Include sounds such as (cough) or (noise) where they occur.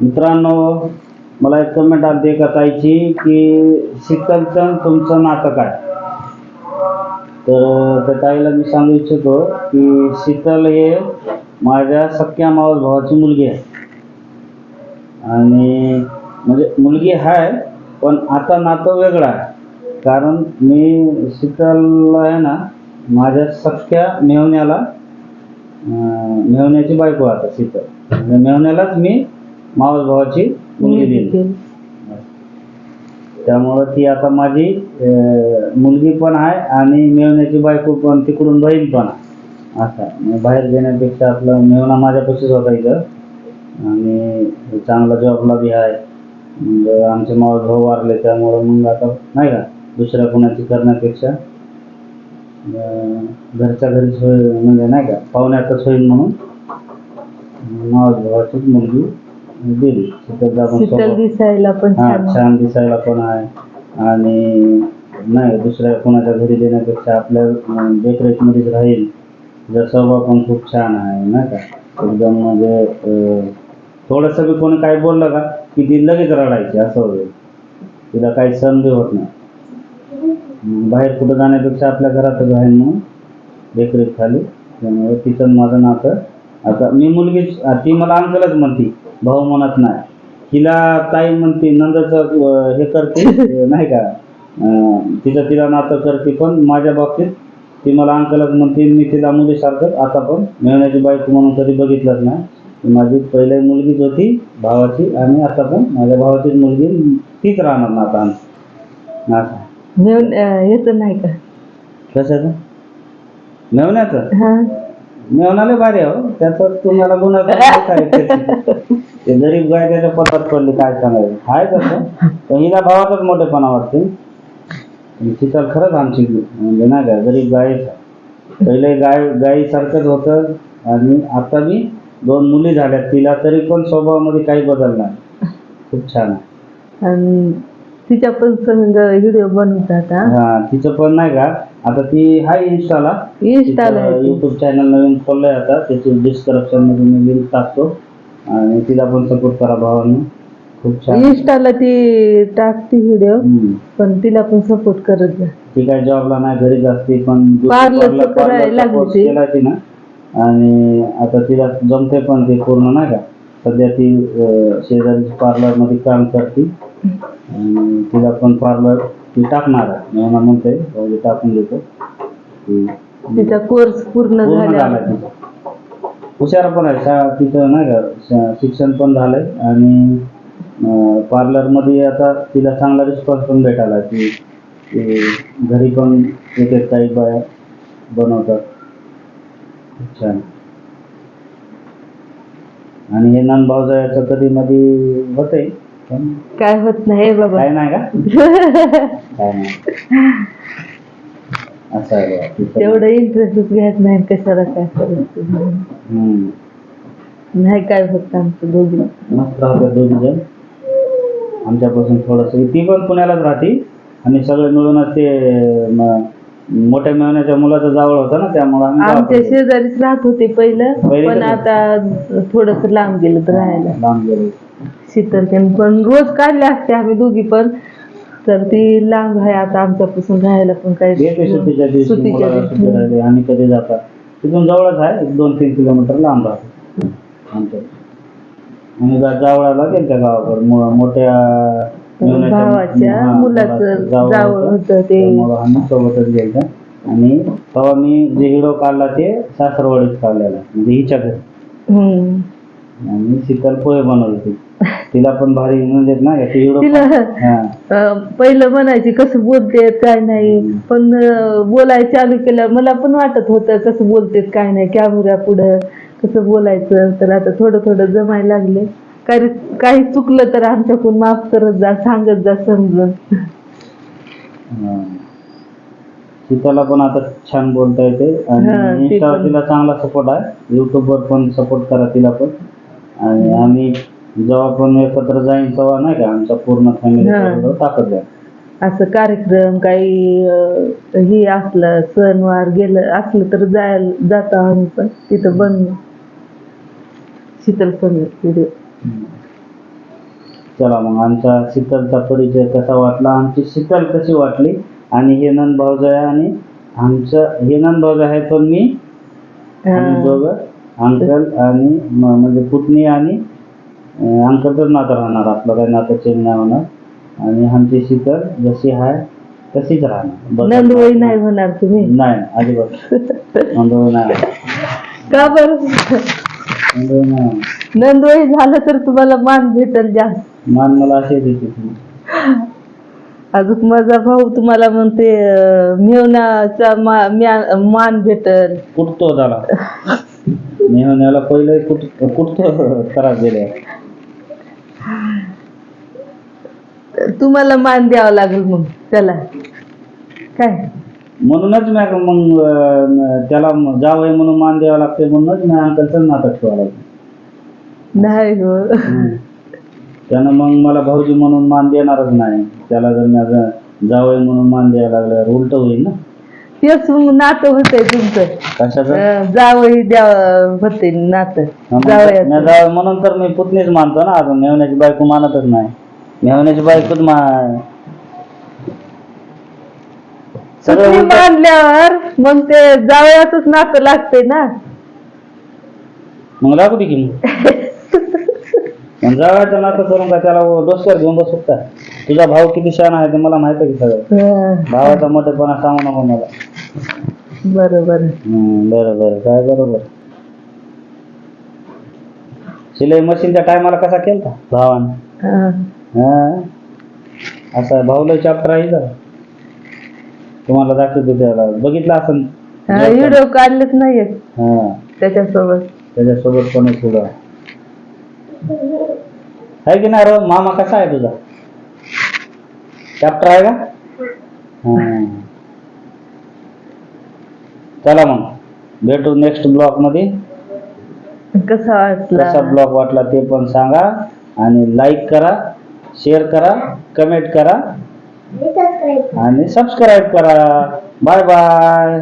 मित्रांनो मला एक कमेंट आली एका ताईची की शीतलचं तुमचं नातं काय? तर त्या ताईला मी सांगू इच्छितो की शीतल हे माझ्या सख्या मावस भावाची मुलगी आहे. आणि म्हणजे मुलगी आहे पण आता नातं वेगळं आहे. कारण मी शीतलला आहे ना माझ्या सख्या मेवण्याला मेवण्याची बायको आता शीतल. म्हणजे मेवण्यालाच मी मावस भावाची मुलगी दिली. त्यामुळं ती आता माझी मुलगी पण आहे आणि मेवण्याची बायको पण तिकडून बहीण पण आहे. असं. मग बाहेर घेण्यापेक्षा आपलं मेवणा माझ्यापाशीच होता इथं. आणि चांगला जॉबला बी आहे. मग आमचे मावस भाऊ वारले त्यामुळं मग आता नाही का दुसऱ्या कोणाची करण्यापेक्षा घरच्या घरीच होईल म्हणजे नाही का पाहुण्यातच होईल म्हणून. मावस भावाचीच मुलगी. दिली. शीतल स्वभाव- दिसायला पण हा छान. छान दिसायला पण आहे. आणि नाही दुसऱ्या कोणाच्या घरी देण्यापेक्षा आपल्या अं, देखरेखमध्येच राहील. जर स्वभाव पण खूप छान आहे नाही का? एकदम म्हणजे अं, थोडंसं बी कोणी काही बोललं का की ती लगेच रडायची असं होईल. तिला काही सण बी होत नाही. मग बाहेर कुठं जाण्यापेक्षा आपल्या घरातच आहे म्हणून देखरेख खाली. त्यामुळे तिचं आणि माझं नातं. आता मी मुलगीच ती मला अंकलच म्हणती. भाऊ म्हणत नाही. तिला ताई म्हणते नंदाचं हे करते (laughs) नाही का? तिचं तिला नातं करते पण माझ्या बाबतीत ती मला अंकलच म्हणते मी तिला मुलीसारखं आता पण मिळण्याची बायको म्हणून कधी बघितलंच नाही. माझी पहिले मुलगीच होती भावाची आणि आता पण माझ्या भावाचीच मुलगी तीच राहणार ना आता. असं मिळून येत नाही का? कशाचं? मेवण्याचं मेवणाले भारी आहे हो. त्याचं तुम्हाला गुन्हा (laughs) ते गरीब गाय त्याच्या पत्रात पडली काय सांगायचं? हाय तसं. पण हिला भावाचाच मोठेपणा वाटते. आणि शीतल खरंच आमची म्हणजे नाही का गरीब आहे. पहिले गाय गायीसारखंच होतं. आणि आता मी दोन मुली झाल्या तिला तरी पण स्वभावामध्ये काही बदल नाही. खूप छान आहे. आणि तिच्या पण संग व्हिडिओ बनवतात हा? हा तिचं पण नाही का? आता ती हाय आहे ती. युट्यूब चॅनल नवीन खोललंय आता. त्याची डिस्क्रिप्शनमध्ये मी लिंक टाकतो. आणि तिला पण सपोर्ट करा भावाने. खूप छान. इंस्टाला ती टाकते व्हिडिओ हम्म. पण तिला पण सपोर्ट करत जा. ती काय जॉबला नाही घरीच असते पण पार्लर- करायला लागली ती. केला तिनं. आणि आता तिला जमते पण ते पूर्ण नाही का? सध्या ती अं, शेजारी पार्लरमध्ये काम करते. आणि तिला पण पार्लर ती टाकणार आहे. मी म्हणते टाकून देतो. ती तिचा कोर्स पूर्ण पूर्ण झाला तिचा. हुशार पण आहे. शा तिचं नाही का श- शिक्षण पण झालंय आणि पार्लरमध्ये आता तिला चांगला रिस्पॉन्स पण भेटायला की की घरी पण एक एक काही बाया बनवतात. खूप छान. आणि हे नन भाऊजाचं कधी मध्ये होतंय. पण काय होत नाही बाबा. काय नाही का? (laughs) काय नाही. असं आहे बघा. तिचं- तेवढं इंटरेस्टच घ्यायच नाही कशाला काय हम्म. नाही काय होत आमचं दोघी. मस्त राहतात दोघी जण. आमच्यापासून थोडस ती पण पुण्यालाच राहते. आणि सगळे मिळूनच ते म- मोठ्या मेहण्याच्या मुलाचा जावळ होता ना त्यामुळे आम्ही आमच्या गावाकडे शेजारीच राहत होते पहिलं. पण? आता थोडस लांब गेलं तर राहायला. लांब गेलो. शीतलतेन पण रोज काढले असते आम्ही दोघी पण. तर ती लांब आहे आता आमच्यापासून राहायला पण काही सुट्टीच्या दिवशी सुट्टीच्या मुलाला दिवशी. सुट्टी आणि कधी जातात. तिथून जवळच आहे एक दोन तीन किलोमीटर लांब राहते. आमच्या. आणि जा- जावळाला त्यांच्या गावाकडे. मो- मोठ्या भावाच्या हा, मुलाचं जावळ जावळ होतं. होतं ते. त्यामुळं आम्ही सोबतच गेलतो. आणि तेव्हा मी जे हिडो काढला ते सासरवाडीत काढलेला म्हणजे हिच्या घरी. हम्म. आणि शीतल पोहे बनवत. होती तिला पण भारी म्हणजे ना ती तिला हा. अं, पहिलं म्हणायची कसं बोलते काय नाही. पण अं, बोलायला चालू केलं मला पण वाटत होतं कसं बोलतेत काय नाही कॅमेऱ्या पुढं? कसं बोलायचं? तर आता थोडं थोडं जमायला लागले. काही काही चुकलं तर आमच्याकडून माफ करत जा सांगत जा समजून. हा. शीतलला पण आता छान बोलता येते. हा, आणि ती इंस्टावर पण. तिला चांगला सपोर्ट आहे. युट्यूबवर पण सपोर्ट करा तिला पण. आणि आम्ही जेव्हा पण एकत्र जाईन तेव्हा नाही का आमचा पूर्ण फॅमिली. टाकत जाईल असं कार्यक्रम काही अं, हे असलं सणवार गेलं असलं तर जायला जातो आम्ही पण. तिथं बन शीतल व्हिडिओ चला मग आमचा शीतलचा परिचय कसा वाटला? आमची शीतल कशी वाटली? आणि हे नंद भाऊजा आहे आणि आमचं हे नंद भाऊजा आहे पण मी आम्ही हा. दोघं अंकल आणि म- म्हणजे पुतणी आणि अंकलच नातं राहणार. आपलं काही नातं चेंज नाही होणार. आणि आमची शीतल जशी आहे तशीच राहणार. बदल नंदवई नाही होणार तुम्ही? नाही अजिबात. नंदवई नाही का बर? नाही नंदवई झालं तर तुम्हाला मान भेटल जास्त. मान मला असे देते तुम्ही अजून माझा भाऊ तुम्हाला म्हणते अं, मेवण्याचा मा- म्या- मान भेटल. कुठतो त्याला. मेहण्याला पहिले कुठ कुठतो त्रास दिले तुम्हाला मान द्यावा लागेल मग त्याला. काय? म्हणूनच मी मग त्याला जावई म्हणून मान द्यावा लागते म्हणूनच मी अंकलचं नाटक ठेवायला लागलो. नाही हो. त्यानं मग मला भाऊजी म्हणून मान देणारच नाही. त्याला जर जावई म्हणून मान द्यायला लागल्यावर उलट होईल ना? तेच मग नातं होतंय तुमचं. कशाचं? जावई द्या होते नातं. मग जावयाचं मी जावई म्हणून तर मी पुतणीच मानतो ना अजून. मेहण्याची बायको मानतच नाही. मेहण्याची बायकोच मा सगळं सुटली उलटं- मानल्यावर मग ते जावयाचंच नातं लागतंय ना. मग लागू दे की मग. (laughs) मग जावयाचं नातं करून का त्याला डोसक्यावर घेऊन बसू का? तुझा भाऊ किती शान आहे ते मला माहिती आहे की सगळं. हं, भावाचा मोठेपणा सांगू नको मला. बरोबर हम्म, बरं बरं. काय बरोबर? शिलाई मशीनच्या टायमाला कसा केलता भावानं? हं. हा. असा भाऊला चॅप्टर आहे का तुम्हाला दाखवतो त्याला. बघितलं असं हा, व्हिडिओ काढलेच नाहीये हा. त्याच्यासोबत. त्याच्यासोबत पण एक तुझा आहे की नाही रो मामा कसा आहे तुझा? चॅप्टर आहे का? हा. चला मग. भेटू नेक्स्ट ब्लॉकमध्ये. कसा कसा वाटला ब्लॉग वाटला ते पण सांगा. आणि लाईक करा शेअर करा कमेंट करा. आणि सबस्क्राईब करा. Bye bye